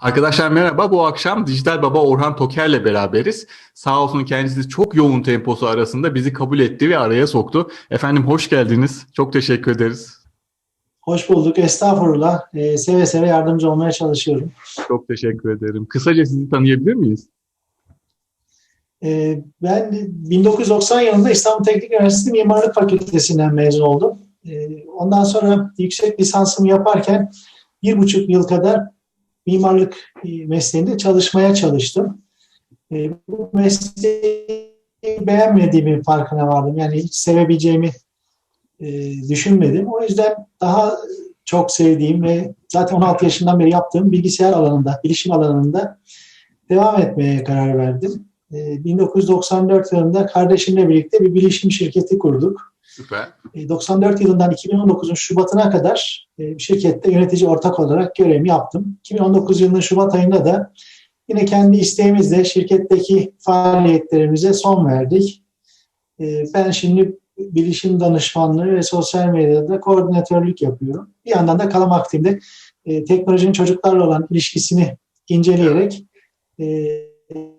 Arkadaşlar merhaba. Bu akşam Dijital Baba Orhan Toker'le beraberiz. Sağ olsun kendisi çok yoğun temposu arasında bizi kabul etti ve araya soktu. Efendim hoş geldiniz. Çok teşekkür ederiz. Hoş bulduk. Estağfurullah. Ee, seve seve yardımcı olmaya çalışıyorum. Çok teşekkür ederim. Kısaca sizi tanıyabilir miyiz? Ee, ben 1990 yılında İstanbul Teknik Üniversitesi Mimarlık Fakültesinden mezun oldum. Ee, ondan sonra yüksek lisansımı yaparken bir buçuk yıl kadar mimarlık mesleğinde çalışmaya çalıştım. Ee, bu mesleği beğenmediğimin farkına vardım. Yani hiç sevebileceğimi e, düşünmedim. O yüzden daha çok sevdiğim ve zaten 16 yaşından beri yaptığım bilgisayar alanında, bilişim alanında devam etmeye karar verdim. E, 1994 yılında kardeşimle birlikte bir bilişim şirketi kurduk. Süper. E, 94 yılından 2019'un Şubat'ına kadar e, şirkette yönetici ortak olarak görevimi yaptım. 2019 yılının Şubat ayında da yine kendi isteğimizle şirketteki faaliyetlerimize son verdik. E, ben şimdi bilişim danışmanlığı ve sosyal medyada koordinatörlük yapıyorum. Bir yandan da kalam aktifinde e, teknolojinin çocuklarla olan ilişkisini inceleyerek e,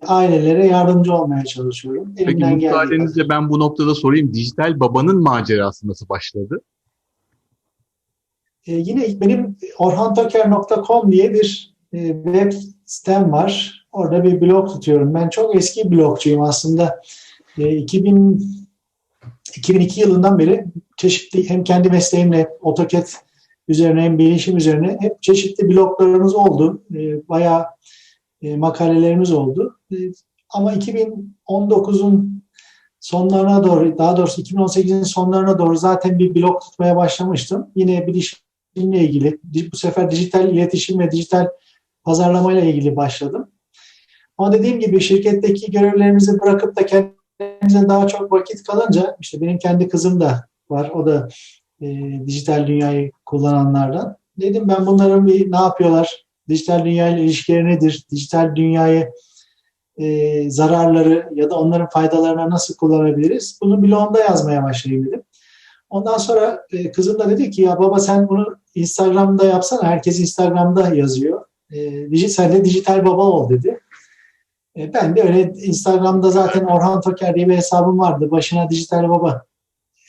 ailelere yardımcı olmaya çalışıyorum. Peki Elimden geldiği müsaadenizle ben bu noktada sorayım. Dijital Baba'nın macerası nasıl başladı? E, yine benim orhantoker.com diye bir e, web sitem var. Orada bir blog tutuyorum. Ben çok eski blogcuyum aslında. E, 2000 2002 yılından beri çeşitli hem kendi mesleğimle AutoCAD üzerine hem bilişim üzerine hep çeşitli bloglarımız oldu. E, bayağı e, makalelerimiz oldu. E, ama 2019'un sonlarına doğru, daha doğrusu 2018'in sonlarına doğru zaten bir blog tutmaya başlamıştım. Yine bilişimle ilgili, bu sefer dijital iletişim ve dijital pazarlamayla ilgili başladım. Ama dediğim gibi şirketteki görevlerimizi bırakıp da kendimize daha çok vakit kalınca, işte benim kendi kızım da var, o da e, dijital dünyayı kullananlardan. Dedim ben bunların bir ne yapıyorlar, dijital dünyayla ilişkileri nedir, dijital dünyayı e, zararları ya da onların faydalarına nasıl kullanabiliriz? Bunu blogumda yazmaya başlayayım dedim. Ondan sonra e, kızım da dedi ki ya baba sen bunu Instagram'da yapsana. Herkes Instagram'da yazıyor. E, sen de dijital baba ol dedi. E, ben de öyle Instagram'da zaten Orhan Toker diye bir hesabım vardı. Başına dijital baba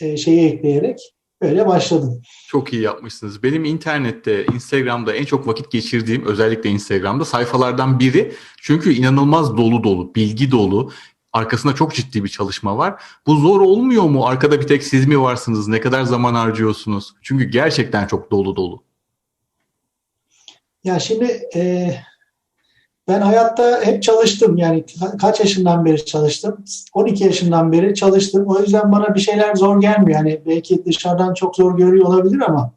e, şeyi ekleyerek böyle başladım. Çok iyi yapmışsınız. Benim internette, Instagram'da en çok vakit geçirdiğim özellikle Instagram'da sayfalardan biri. Çünkü inanılmaz dolu dolu, bilgi dolu. Arkasında çok ciddi bir çalışma var. Bu zor olmuyor mu? Arkada bir tek siz mi varsınız? Ne kadar zaman harcıyorsunuz? Çünkü gerçekten çok dolu dolu. Ya şimdi e, ben hayatta hep çalıştım. Yani kaç yaşından beri çalıştım? 12 yaşından beri çalıştım. O yüzden bana bir şeyler zor gelmiyor. Yani belki dışarıdan çok zor görüyor olabilir ama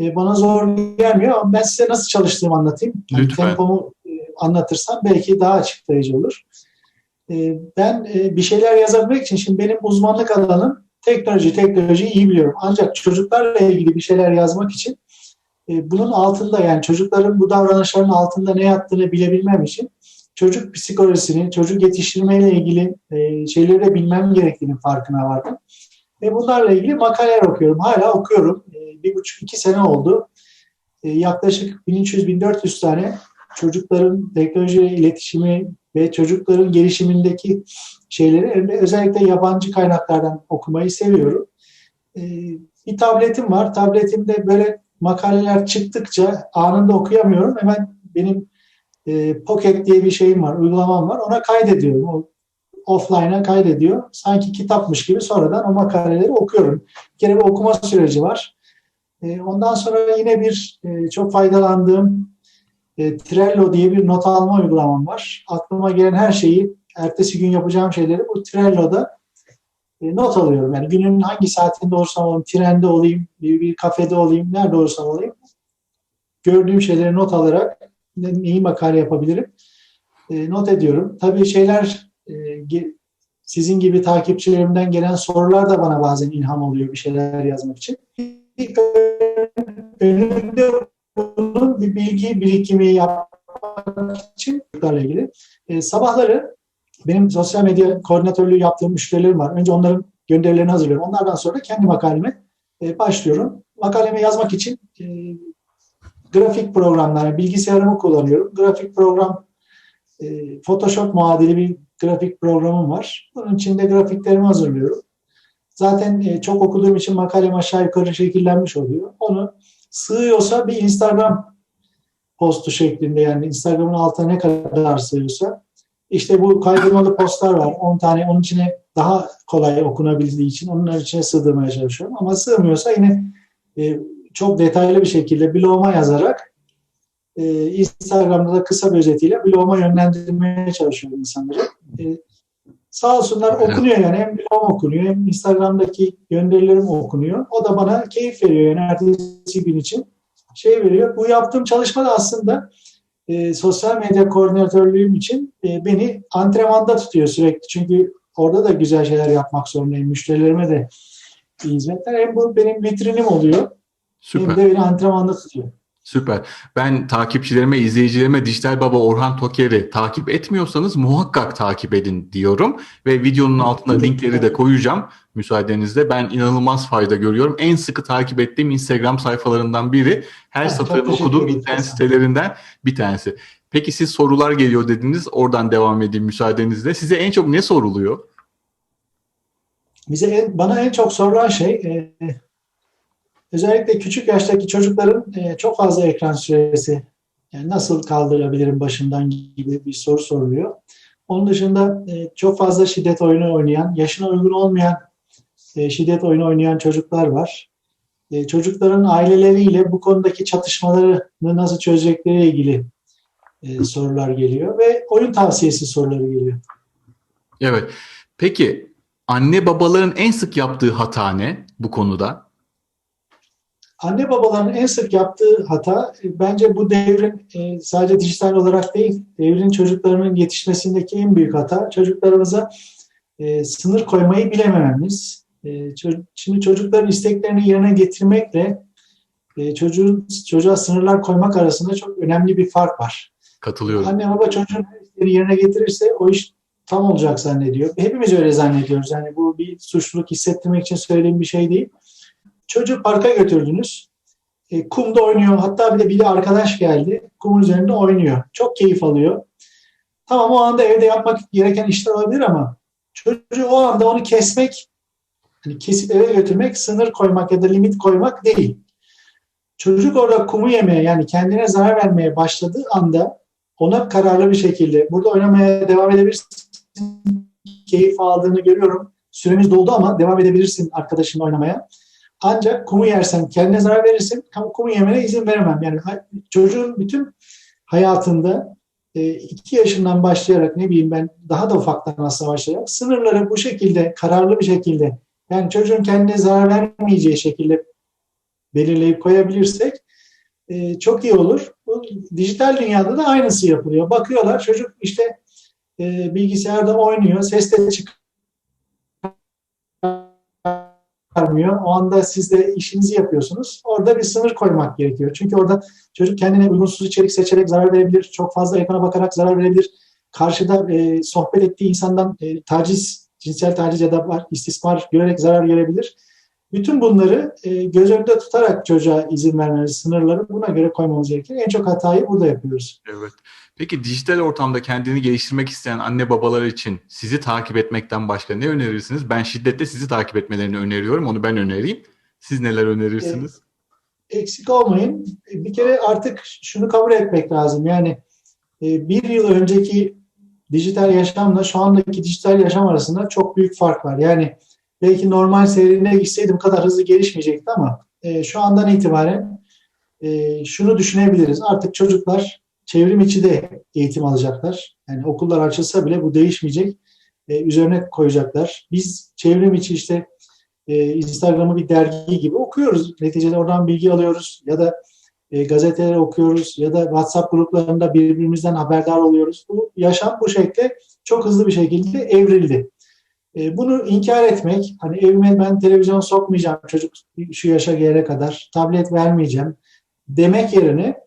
e, bana zor gelmiyor. Ama ben size nasıl çalıştığımı anlatayım. Yani Lütfen. Tempomu e, anlatırsam belki daha açıklayıcı olur. E, ben e, bir şeyler yazabilmek için şimdi benim uzmanlık alanım teknoloji. Teknolojiyi iyi biliyorum. Ancak çocuklarla ilgili bir şeyler yazmak için e, bunun altında yani çocukların bu davranışların altında ne yattığını bilebilmem için çocuk psikolojisini, çocuk yetiştirmeyle ilgili e, şeyleri de bilmem gerektiğinin farkına vardım. Ve bunlarla ilgili makaleler okuyorum. Hala okuyorum. E, bir buçuk, iki sene oldu. Yaklaşık 1300-1400 tane çocukların teknoloji iletişimi ve çocukların gelişimindeki şeyleri özellikle yabancı kaynaklardan okumayı seviyorum. Bir tabletim var. Tabletimde böyle makaleler çıktıkça anında okuyamıyorum. Hemen benim e, Pocket diye bir şeyim var, uygulamam var. Ona kaydediyorum. O offline'a kaydediyor. Sanki kitapmış gibi sonradan o makaleleri okuyorum. Bir kere bir okuma süreci var. E, ondan sonra yine bir e, çok faydalandığım e, Trello diye bir not alma uygulamam var. Aklıma gelen her şeyi, ertesi gün yapacağım şeyleri bu Trello'da e, not alıyorum. Yani günün hangi saatinde olursam olayım, trende olayım, bir, bir kafede olayım, nerede olursam olayım. Gördüğüm şeyleri not alarak neyi makale yapabilirim e, not ediyorum. Tabii şeyler e, sizin gibi takipçilerimden gelen sorular da bana bazen ilham oluyor bir şeyler yazmak için. Önümde bunun bir bilgi birikimi yapmak için ilgili. E, sabahları benim sosyal medya koordinatörlüğü yaptığım müşterilerim var. Önce onların gönderilerini hazırlıyorum. Onlardan sonra kendi makaleme e, başlıyorum. Makalemi yazmak için e, grafik programlar, bilgisayarımı kullanıyorum. Grafik program, e, Photoshop muadili bir grafik programım var. Bunun içinde grafiklerimi hazırlıyorum. Zaten e, çok okuduğum için makalem aşağı yukarı şekillenmiş oluyor. Onu sığıyorsa bir Instagram postu şeklinde yani Instagram'ın altına ne kadar sığıyorsa işte bu kaydırmalı postlar var. 10 tane onun içine daha kolay okunabildiği için onun içine sığdırmaya çalışıyorum. Ama sığmıyorsa yine e, çok detaylı bir şekilde bloguma yazarak e, Instagram'da da kısa bir özetiyle bloguma yönlendirmeye çalışıyorum insanları. E, sağ olsunlar okunuyor yani hem blogum okunuyor hem Instagram'daki gönderilerim okunuyor. O da bana keyif veriyor yani ertesi gün için şey veriyor. Bu yaptığım çalışma da aslında e, sosyal medya koordinatörlüğüm için e, beni antrenmanda tutuyor sürekli. Çünkü orada da güzel şeyler yapmak zorundayım. Müşterilerime de iyi hizmetler. Hem bu benim vitrinim oluyor Süper. hem de beni antrenmanda tutuyor. Süper. Ben takipçilerime, izleyicilerime Dijital Baba Orhan Toker'i takip etmiyorsanız muhakkak takip edin diyorum. Ve videonun altına linkleri de koyacağım müsaadenizle. Ben inanılmaz fayda görüyorum. En sıkı takip ettiğim Instagram sayfalarından biri. Her çok satırını okuduğum internet sitelerinden bir tanesi. Peki siz sorular geliyor dediniz. Oradan devam edeyim müsaadenizle. Size en çok ne soruluyor? Bize en, bana en çok sorulan şey e, özellikle küçük yaştaki çocukların e, çok fazla ekran süresi yani nasıl kaldırabilirim başından gibi bir soru soruluyor. Onun dışında e, çok fazla şiddet oyunu oynayan, yaşına uygun olmayan e, şiddet oyunu oynayan çocuklar var. E, çocukların aileleriyle bu konudaki çatışmalarını nasıl çözecekleriyle ilgili e, sorular geliyor ve oyun tavsiyesi soruları geliyor. Evet. Peki anne babaların en sık yaptığı hata ne bu konuda? Anne babaların en sık yaptığı hata e, bence bu devrin e, sadece dijital olarak değil, devrin çocuklarının yetişmesindeki en büyük hata çocuklarımıza e, sınır koymayı bilemememiz. Şimdi çocukların isteklerini yerine getirmekle çocuğun çocuğa sınırlar koymak arasında çok önemli bir fark var. Katılıyorum. Anne baba çocuğun yerine getirirse o iş tam olacak zannediyor. Hepimiz öyle zannediyoruz. Yani bu bir suçluluk hissettirmek için söylediğim bir şey değil. Çocuğu parka götürdünüz. E, kumda oynuyor. Hatta bir de bir arkadaş geldi. Kumun üzerinde oynuyor. Çok keyif alıyor. Tamam o anda evde yapmak gereken işler olabilir ama çocuğu o anda onu kesmek, hani kesip eve götürmek, sınır koymak ya da limit koymak değil. Çocuk orada kumu yemeye yani kendine zarar vermeye başladığı anda ona kararlı bir şekilde burada oynamaya devam edebilirsin. Keyif aldığını görüyorum. Süremiz doldu ama devam edebilirsin arkadaşınla oynamaya. Ancak kumu yersen kendine zarar verirsin. Kumu kumu yemene izin veremem. Yani çocuğun bütün hayatında e, iki yaşından başlayarak ne bileyim ben daha da ufaktan aslında başlayarak sınırları bu şekilde kararlı bir şekilde yani çocuğun kendine zarar vermeyeceği şekilde belirleyip koyabilirsek e, çok iyi olur. Bu dijital dünyada da aynısı yapılıyor. Bakıyorlar çocuk işte e, bilgisayarda oynuyor, ses de çıkarmıyor. O anda siz de işinizi yapıyorsunuz. Orada bir sınır koymak gerekiyor. Çünkü orada çocuk kendine uygunsuz içerik seçerek zarar verebilir. Çok fazla ekrana bakarak zarar verebilir. Karşıda e, sohbet ettiği insandan e, taciz, cinsel taciz ya da var- istismar görerek zarar görebilir. Bütün bunları e, göz önünde tutarak çocuğa izin vermemiz, sınırları buna göre koymamız gerekir. En çok hatayı burada yapıyoruz. Evet. Peki dijital ortamda kendini geliştirmek isteyen anne babalar için sizi takip etmekten başka ne önerirsiniz? Ben şiddetle sizi takip etmelerini öneriyorum. Onu ben önereyim. Siz neler önerirsiniz? Eksik olmayın. Bir kere artık şunu kabul etmek lazım. Yani e, bir yıl önceki dijital yaşamla şu andaki dijital yaşam arasında çok büyük fark var. Yani belki normal seyrine gitseydim kadar hızlı gelişmeyecekti ama e, şu andan itibaren e, şunu düşünebiliriz. Artık çocuklar çevrim içi de eğitim alacaklar. Yani okullar açılsa bile bu değişmeyecek. E, üzerine koyacaklar. Biz çevrim içi işte e, Instagram'ı bir dergi gibi okuyoruz. Neticede oradan bilgi alıyoruz ya da e, gazeteleri okuyoruz ya da WhatsApp gruplarında birbirimizden haberdar oluyoruz. Bu yaşam bu şekilde çok hızlı bir şekilde evrildi. E, bunu inkar etmek, hani evime ben televizyon sokmayacağım çocuk şu yaşa gelene kadar, tablet vermeyeceğim demek yerine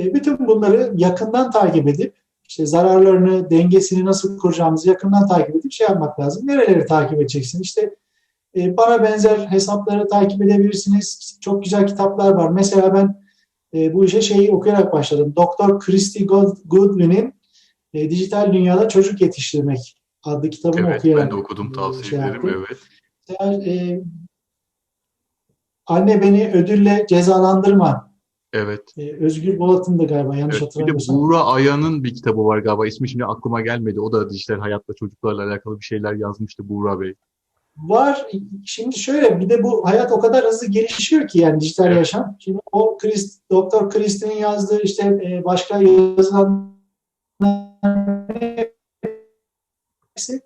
e, bütün bunları yakından takip edip işte zararlarını, dengesini nasıl kuracağımızı yakından takip edip şey yapmak lazım. Nereleri takip edeceksin? İşte e, bana benzer hesapları takip edebilirsiniz. Çok güzel kitaplar var. Mesela ben e, bu işe şeyi okuyarak başladım. Doktor Christy Goodwin'in e, Dijital Dünyada Çocuk Yetiştirmek adlı kitabını Evet, okuyarak ben de okudum, tavsiye şey ederim. yaptım. Evet. E, Anne beni ödülle cezalandırma. Evet. E, Özgür Bolat'ın da galiba yanlış Evet, bir de hatırlamıyorsam. Buğra Aya'nın bir kitabı var galiba. İsmi şimdi aklıma gelmedi. O da dijital hayatla çocuklarla alakalı bir şeyler yazmıştı Buğra Bey. Var. Şimdi şöyle bir de bu hayat o kadar hızlı gelişiyor ki yani dijital Evet. yaşam. Şimdi o Chris, Doktor Christie'nin yazdığı işte e, başka yazılan hepsi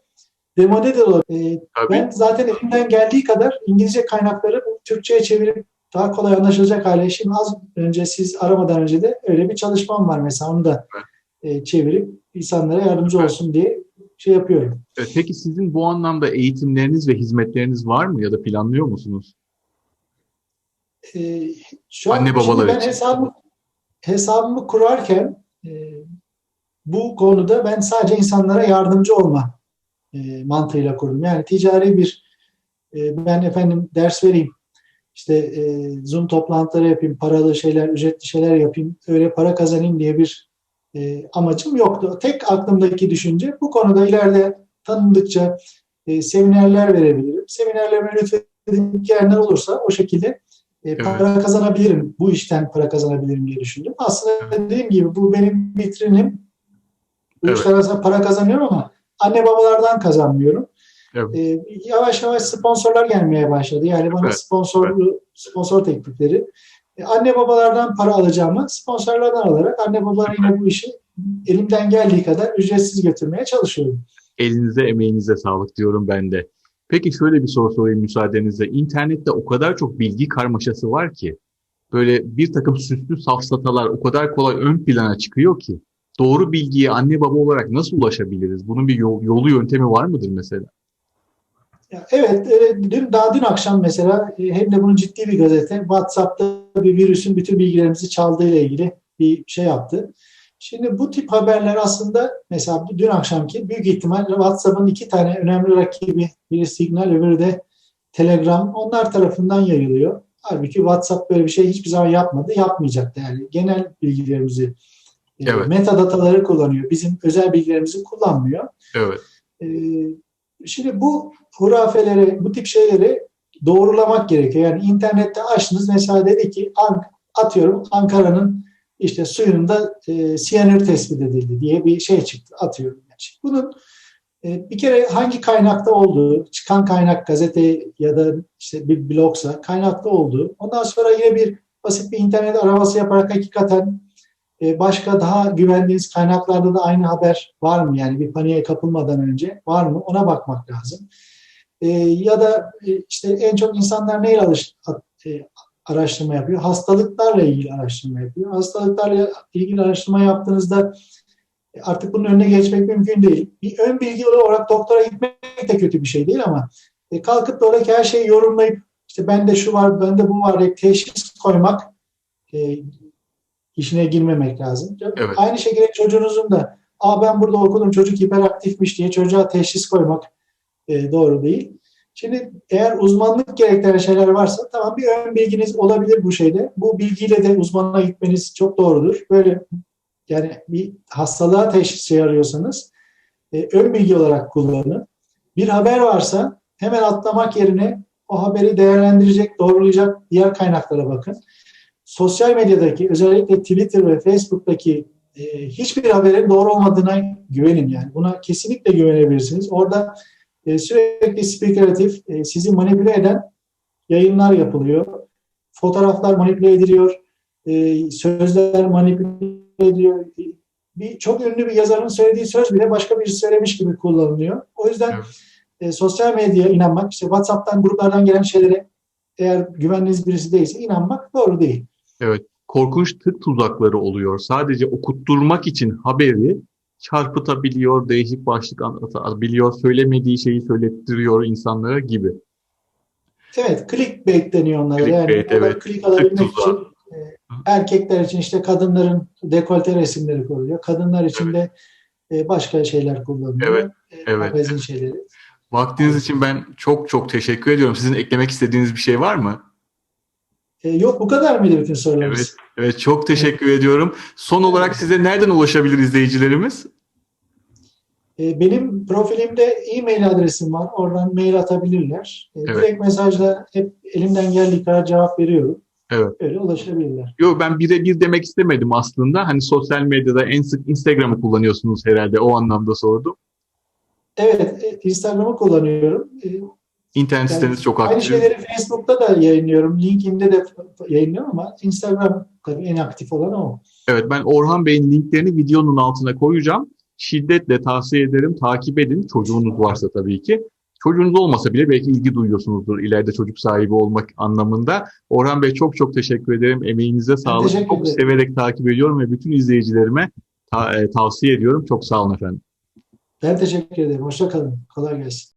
demode de olabilir. E, ben zaten elimden geldiği kadar İngilizce kaynakları Türkçe'ye çevirip daha kolay anlaşılacak hale. Şimdi az önce siz aramadan önce de öyle bir çalışmam var mesela onu da e, çevirip insanlara yardımcı olsun diye şey yapıyorum. Evet, peki sizin bu anlamda eğitimleriniz ve hizmetleriniz var mı ya da planlıyor musunuz? Ee, şu an Anne şimdi babalar ben için. hesabımı, hesabımı kurarken e, bu konuda ben sadece insanlara yardımcı olma e, mantığıyla kurdum. Yani ticari bir e, ben efendim ders vereyim, işte e, Zoom toplantıları yapayım, paralı şeyler, ücretli şeyler yapayım, öyle para kazanayım diye bir e, amacım yoktu. Tek aklımdaki düşünce bu konuda ileride tanındıkça e, seminerler verebilirim. Seminerlerime lütfedip gelenler olursa o şekilde e, para kazanabilirim. Bu işten para kazanabilirim diye düşündüm. Aslında dediğim gibi bu benim vitrinim. Bu Evet. işler aslında para kazanıyorum ama anne babalardan kazanmıyorum. Evet. E, yavaş yavaş sponsorlar gelmeye başladı. Yani bana Evet, sponsor sponsor teklifleri. E, anne babalardan para alacağımı sponsorlardan alarak anne babalara yine bu işi elimden geldiği kadar ücretsiz götürmeye çalışıyorum. Elinize, emeğinize sağlık diyorum ben de. Peki şöyle bir soru sorayım müsaadenizle. İnternette o kadar çok bilgi karmaşası var ki, böyle bir takım süslü safsatalar o kadar kolay ön plana çıkıyor ki, doğru bilgiye anne baba olarak nasıl ulaşabiliriz? Bunun bir yol- yolu yöntemi var mıdır mesela? Ya Evet, e, dün daha dün akşam mesela e, hem de bunun ciddi bir gazete WhatsApp'ta bir virüsün bütün bilgilerimizi çaldığı ile ilgili bir şey yaptı. Şimdi bu tip haberler aslında mesela dün akşamki büyük ihtimal WhatsApp'ın iki tane önemli rakibi, biri Signal, öbürü de Telegram. Onlar tarafından yayılıyor. Halbuki WhatsApp böyle bir şey hiçbir zaman yapmadı, yapmayacak da yani. Genel bilgilerimizi, e, Evet. metadataları kullanıyor. Bizim özel bilgilerimizi kullanmıyor. Evet, Ee, Şimdi bu hurafeleri, bu tip şeyleri doğrulamak gerekiyor. Yani internette açtınız mesela dedi ki atıyorum Ankara'nın işte suyunda e, siyanür tespit edildi diye bir şey çıktı atıyorum. Yani. Bunun e, bir kere hangi kaynakta olduğu, çıkan kaynak gazete ya da işte bir blogsa kaynakta olduğu. Ondan sonra yine bir basit bir internet araması yaparak hakikaten başka daha güvendiğiniz kaynaklarda da aynı haber var mı? Yani bir paniğe kapılmadan önce var mı? Ona bakmak lazım. E, ya da e, işte en çok insanlar neyle alış, e, araştırma yapıyor? Hastalıklarla ilgili araştırma yapıyor. Hastalıklarla ilgili araştırma yaptığınızda e, artık bunun önüne geçmek mümkün değil. Bir ön bilgi olarak doktora gitmek de kötü bir şey değil ama e, kalkıp da oradaki her şeyi yorumlayıp işte bende şu var, bende bu var diye teşhis koymak e, işine girmemek lazım. Evet. Aynı şekilde çocuğunuzun da Aa ben burada okudum çocuk hiperaktifmiş diye çocuğa teşhis koymak e, doğru değil. Şimdi eğer uzmanlık gerektiren şeyler varsa tamam bir ön bilginiz olabilir bu şeyde. Bu bilgiyle de uzmanına gitmeniz çok doğrudur. Böyle yani bir hastalığa teşhis şey arıyorsanız e, ön bilgi olarak kullanın. Bir haber varsa hemen atlamak yerine o haberi değerlendirecek, doğrulayacak diğer kaynaklara bakın sosyal medyadaki özellikle Twitter ve Facebook'taki e, hiçbir haberin doğru olmadığına güvenin yani. Buna kesinlikle güvenebilirsiniz. Orada e, sürekli spekülatif, e, sizi manipüle eden yayınlar yapılıyor. Fotoğraflar manipüle ediliyor. E, sözler manipüle ediliyor. Bir çok ünlü bir yazarın söylediği söz bile başka birisi söylemiş gibi kullanılıyor. O yüzden Evet. e, sosyal medyaya inanmak, işte WhatsApp'tan, gruplardan gelen şeylere eğer güvendiğiniz birisi değilse inanmak doğru değil. Evet. Korkunç tık tuzakları oluyor. Sadece okutturmak için haberi çarpıtabiliyor, değişik başlık anlatabiliyor, söylemediği şeyi söylettiriyor insanlara gibi. Evet, clickbait deniyor onlara. yani Clickbait, orada evet. click alabilmek Tık tuzağı. için e, erkekler için işte kadınların dekolte resimleri koyuluyor. Kadınlar için de e, başka şeyler kullanılıyor. Evet, E, evet. magazin şeyleri. Vaktiniz için ben çok çok teşekkür ediyorum. Sizin eklemek istediğiniz bir şey var mı? E, yok bu kadar mıydı bütün sorularımız? Evet, evet çok teşekkür ediyorum. Son olarak size nereden ulaşabilir izleyicilerimiz? E, benim profilimde e-mail adresim var. Oradan mail atabilirler. E, Evet. Direkt mesajla hep elimden geldiği kadar cevap veriyorum. Evet. Öyle ulaşabilirler. Yok ben birebir demek istemedim aslında. Hani sosyal medyada en sık Instagram'ı kullanıyorsunuz herhalde. O anlamda sordum. Evet, e, Instagram'ı kullanıyorum. İnternet Yani siteniz çok Aynı aktif. şeyleri Facebook'ta da yayınlıyorum. LinkedIn'de de yayınlıyorum ama Instagram tabii en aktif olan o. Evet ben Orhan Bey'in linklerini videonun altına koyacağım. Şiddetle tavsiye ederim. Takip edin. Çocuğunuz varsa tabii ki. Çocuğunuz olmasa bile belki ilgi duyuyorsunuzdur ileride çocuk sahibi olmak anlamında. Orhan Bey çok çok teşekkür ederim. Emeğinize sağlık. Çok severek takip ediyorum ve bütün izleyicilerime ta- e, tavsiye ediyorum. Çok sağ olun efendim. Ben teşekkür ederim. Hoşça kalın. Kolay gelsin.